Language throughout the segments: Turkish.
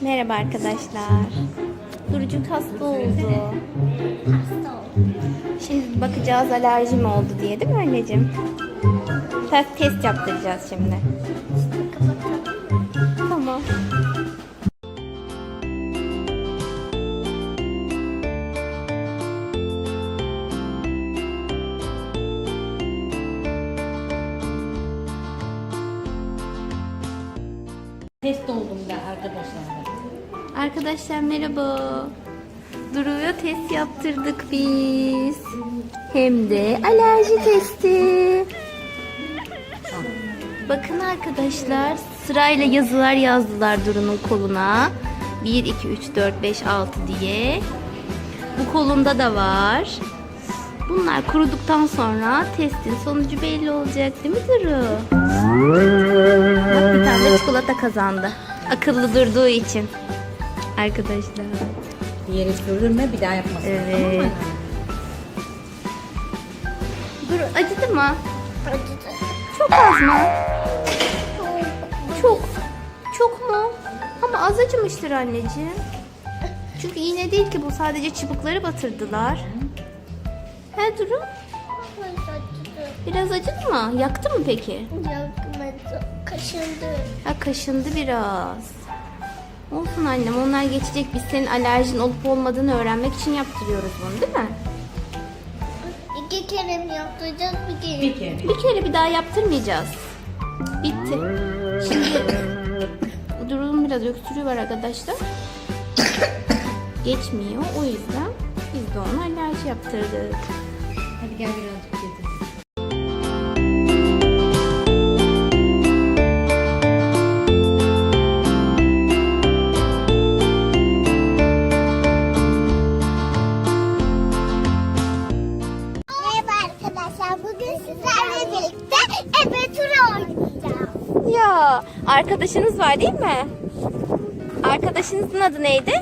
Merhaba arkadaşlar. Durucuk hasta oldu. Şimdi bakacağız alerji mi oldu diye değil mi anneciğim? Test, test yaptıracağız şimdi. Test oldum da arkadaşlar. Arkadaşlar merhaba. Duru'ya test yaptırdık biz. Hem de alerji testi. Bakın arkadaşlar sırayla yazılar yazdılar Duru'nun koluna. 1, 2, 3, 4, 5, 6 diye. Bu kolunda da var. Bunlar kuruduktan sonra testin sonucu belli olacak değil mi Duru? Çikolata kazandı. Akıllı durduğu için. Arkadaşlar. Bir yere sürülme bir daha yapmasın. Evet. Dur acıdı mı? Acıdı. Çok az mı? Çok. Çok mu? Ama az acımıştır anneciğim. Çünkü iğne değil ki bu sadece çubukları batırdılar. He Duru? Biraz acıdı mı? Yaktı mı peki? Yakmadı. Kaşındı. Ha kaşındı biraz. Olsun annem onlar geçecek. Biz senin alerjin olup olmadığını öğrenmek için yaptırıyoruz bunu değil mi? İki kere mi yaptıracağız bir kere? Bir kere. Bir kere bir daha yaptırmayacağız. Bitti. Şimdi Duru'nun biraz öksürüğü var arkadaşlar. Geçmiyor. O yüzden biz de ona alerji yaptırdık. Hadi gel birazcık getir. Arkadaşınız var değil mi? Arkadaşınızın adı neydi?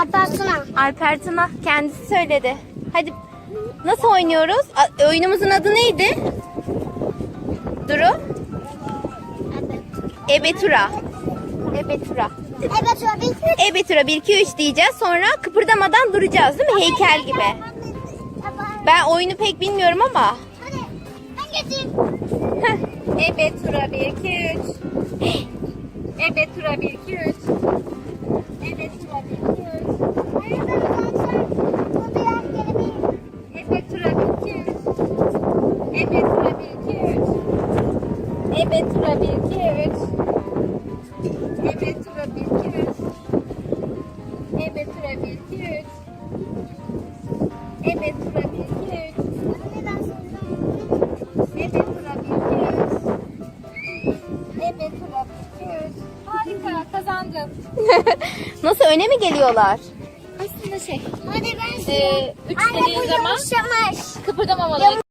Alper Tuna. Alper Tuna kendisi söyledi. Hadi nasıl oynuyoruz? A- oyunumuzun adı neydi? Duru? Ebetura. Ebetura. Ebe turu bir Ebetura 1 2 3 diyeceğiz. Sonra kıpırdamadan duracağız değil mi? Heykel gibi. Ben oyunu pek bilmiyorum ama. Geçeyim. Heh. Ebetura 1 2 3. Ebetura 1 2 3. Ebetura 1 2 3. Hayır ben zaten bu diğer kelimeyi Ebetura 1 2 3. Ebetura 1 2 3. Ebetura 1 2 3. Ebetura 1 2 3. Harika kazandım. Nasıl öne mi geliyorlar? Aslında şey. Hadi ben Ee, üç Anne bu dediğin zaman yumuşamış. kıpırdamamaları